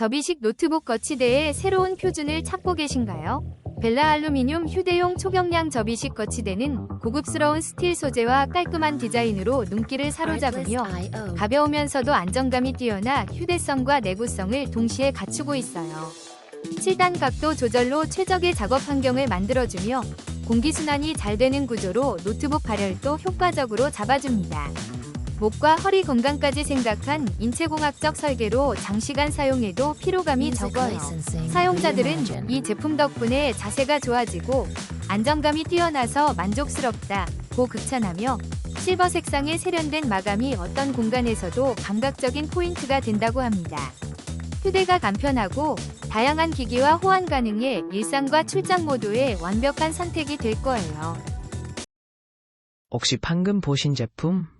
접이식 노트북 거치대의 새로운 표준을 찾고 계신가요? 벨라 알루미늄 휴대용 초경량 접이식 거치대는 고급스러운 스틸 소재와 깔끔한 디자인으로 눈길을 사로잡으며 가벼우면서도 안정감이 뛰어나 휴대성과 내구성을 동시에 갖추고 있어요. 7단 각도 조절로 최적의 작업 환경을 만들어주며 공기순환이 잘 되는 구조로 노트북 발열도 효과적으로 잡아줍니다. 목과 허리 건강까지 생각한 인체공학적 설계로 장시간 사용해도 피로감이 적어요. 사용자들은 이 제품 덕분에 자세가 좋아지고 안정감이 뛰어나서 만족스럽다고 극찬하며 실버 색상의 세련된 마감이 어떤 공간에서도 감각적인 포인트가 된다고 합니다. 휴대가 간편하고 다양한 기기와 호환 가능해 일상과 출장 모두에 완벽한 선택이 될 거예요. 혹시 방금 보신 제품